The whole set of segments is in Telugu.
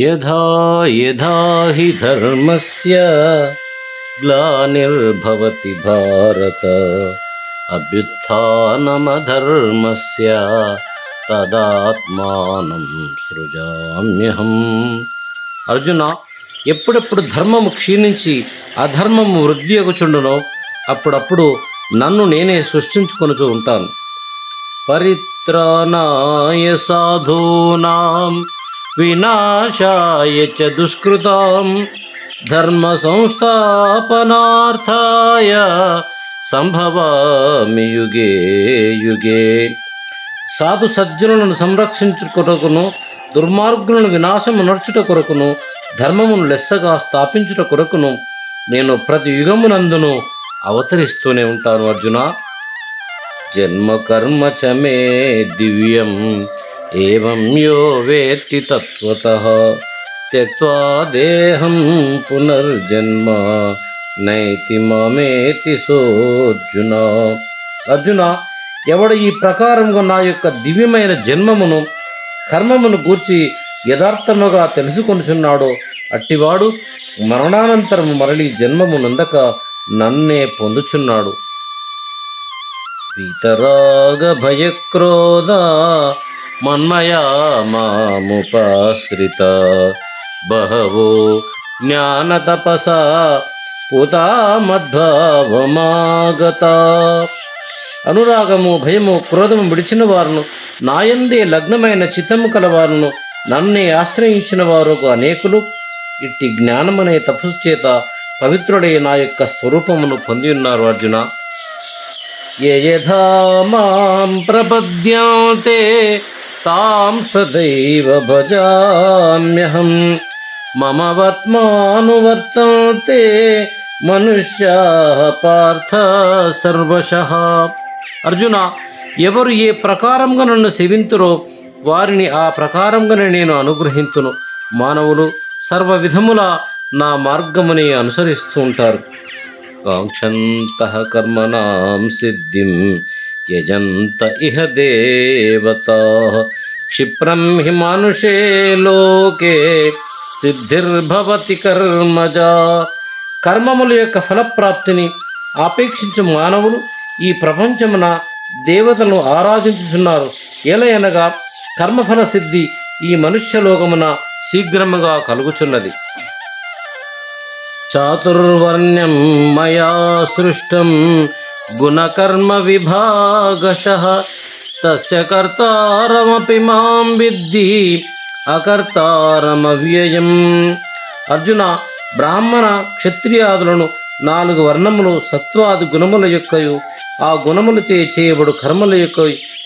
యథా యథా హి ధర్మస్య గ్లానిర్భవతి భారత అభ్యుత్నమధర్మస్య తదాత్మానం సృజామ్యహం. అర్జున ఎప్పుడెప్పుడు ధర్మము క్షీణించి అధర్మము వృద్ధి ఎగుచుండునో అప్పుడప్పుడు నన్ను నేనే సృష్టించుకొనుతూ ఉంటాను. పరి సాధూనాం వినాశాయ చ దుష్కృతం ధర్మ సంస్థాపనార్థాయ సంభవామి యుగే యుగే సాధు సజ్జనులను సంరక్షించు కొరకును దుర్మార్గులను వినాశము నడుచుట కొరకును ధర్మమును లెస్సగా స్థాపించుట కొరకును నేను ప్రతి యుగమునందును అవతరిస్తూనే ఉంటాను అర్జున. జన్మ కర్మ చ మే దివ్యం. ఏవం యో వేత్తి తత్వత. త్యక్వా దేహం పునర్జన్మ. నైతి మమేతి సోర్జున. అర్జున ఎవడు ఈ ప్రకారముగా నా యొక్క దివ్యమైన జన్మమును కర్మమును గూర్చి యథార్థముగా తెలుసుకొనుచున్నాడో అట్టివాడు మరణానంతరము మరలి జన్మము నందక నన్నే పొందుచున్నాడు. వీతరాగ భయక్రోధ మన్మయా మాముపాశ్రిత. బహవో జ్ఞానతపస పూతా మద్భావమాగత. అనురాగము భయము క్రోధము విడిచిన వారును నాయందే లగ్నమైన చిత్తము కలవారును నన్నే ఆశ్రయించిన వారు అనేకులు. ఇట్టి జ్ఞానమనే తపస్సు చేత పవిత్రుడై నా యొక్క స్వరూపమును పొంది ఉన్నారు అర్జున. యథా మాం ప్రపద్యాంతే తాం సదైవ భజామ్యహం. మమ వర్త్మానువర్తంతే మనుష్యా పార్థ సర్వశ. అర్జున ఎవరు ఏ ప్రకారంగా నన్ను సేవింతురో వారిని ఆ ప్రకారంగానే నేను అనుగ్రహింతును. మానవులు సర్వ విధముల నా మార్గముని అనుసరిస్తుంటారు. కాంక్షంత కర్మణాం సిద్ధిం యజంత ఇహ దేవత క్షిప్రం హి మానుషే లోకే సిద్ధిర్భవతి కర్మజా కర్మముల యొక్క ఫలప్రాప్తిని ఆపేక్షించు మానవులు ఈ ప్రపంచమున దేవతలను ఆరాధించుచున్నారు. ఎలయనగా కర్మఫల సిద్ధి ఈ మనుష్యలోకమున శీఘ్రముగా కలుగుచున్నది. చాతుర్వర్ణ్యం మయా సృష్టం గుణకర్మ విభాగశ. తస్య కర్తారమపి మాం విద్ధి అకర్తారమవ్యయం. అర్జున బ్రాహ్మణ క్షత్రియాదులను నాలుగు వర్ణములు సత్వాది గుణముల యొక్కయు ఆ గుణములచే చేయబడు కర్మల యొక్క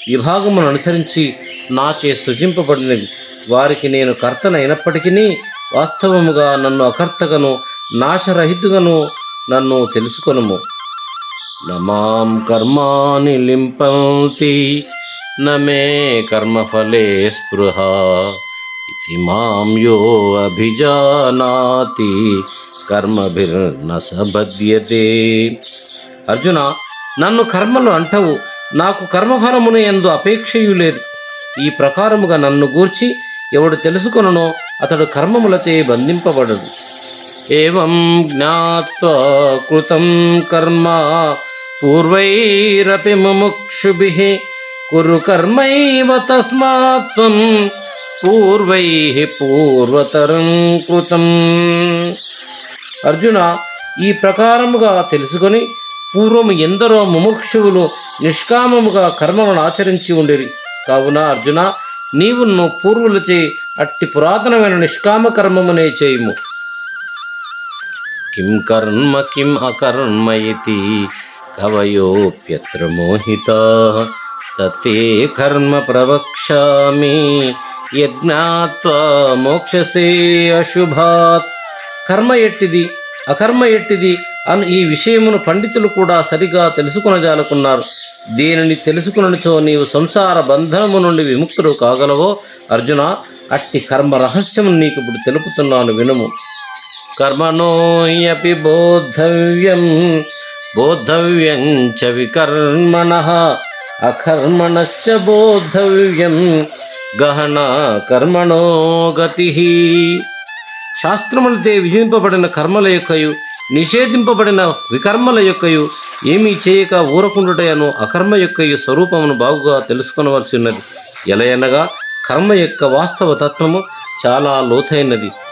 విభాగమును అనుసరించి నాచే సృజింపబడినవి. వారికి నేను కర్తనైనప్పటికీ వాస్తవముగా నన్ను అకర్తగను నాశరహితుగను నన్ను తెలుసుకొనుము. నమాం కర్మాని లింపంతి నమే కర్మఫలే స్పృహ. ఇది మాం యో అభిజానాతి కర్మభిర్న సబద్యతే అర్జున నన్ను కర్మలు అంటవు నాకు కర్మఫలమును ఎందు అపేక్షయు లేదు. ఈ ప్రకారముగా నన్ను గూర్చి ఎవడు తెలుసుకొనునో అతడు కర్మములచే బంధింపబడడు. ఏం జ్ఞాత్వా కృతం కర్మ పూర్వైరపి ముముక్షుభిః కురు కర్మైవ తస్మాత్ పూర్వై పూర్వైః పూర్వతరం కృతం అర్జున ఈ ప్రకారముగా తెలుసుకొని పూర్వము ఎందరో ముముక్షువులు నిష్కామముగా కర్మలను ఆచరించి ఉండిరి. కావున అర్జున నీవును పూర్వులచే అట్టి పురాతనమైన నిష్కామ కర్మమునే చేయుము. కిం కర్మ కిం అకర్మ ఇది కవయోప్యత్ర మోహిత తత్తే కర్మ ప్రవక్ష్యామి యజ్ఞాత్వా మోక్షసే అశుభాత్ కర్మ ఎట్టిది? అకర్మ ఎట్టిది? అని ఈ విషయమును పండితులు కూడా సరిగా తెలుసుకునజాలుకున్నారు దీనిని తెలుసుకునచో నీవు సంసార బంధనము నుండి విముక్తుడు కాగలవో? అర్జున అట్టి కర్మ రహస్యము నీకు ఇప్పుడు తెలుపుతున్నాను వినుము. కర్మణోయపి బోద్ధవ్యం బోద్ధవ్యం చ వికర్మణ అకర్మణశ్చ బోద్ధవ్యం గహన కర్మణో గతి శాస్త్రములతే విధింపబడిన కర్మల యొక్కయు నిషేధింపబడిన వికర్మల యొక్కయు ఏమీ చేయక ఊరకుండుటయను అకర్మ యొక్కయు స్వరూపమును బాగుగా తెలుసుకొనవలసి ఉన్నది. ఎలయనగా కర్మ యొక్క వాస్తవ తత్వము చాలా లోతైనది.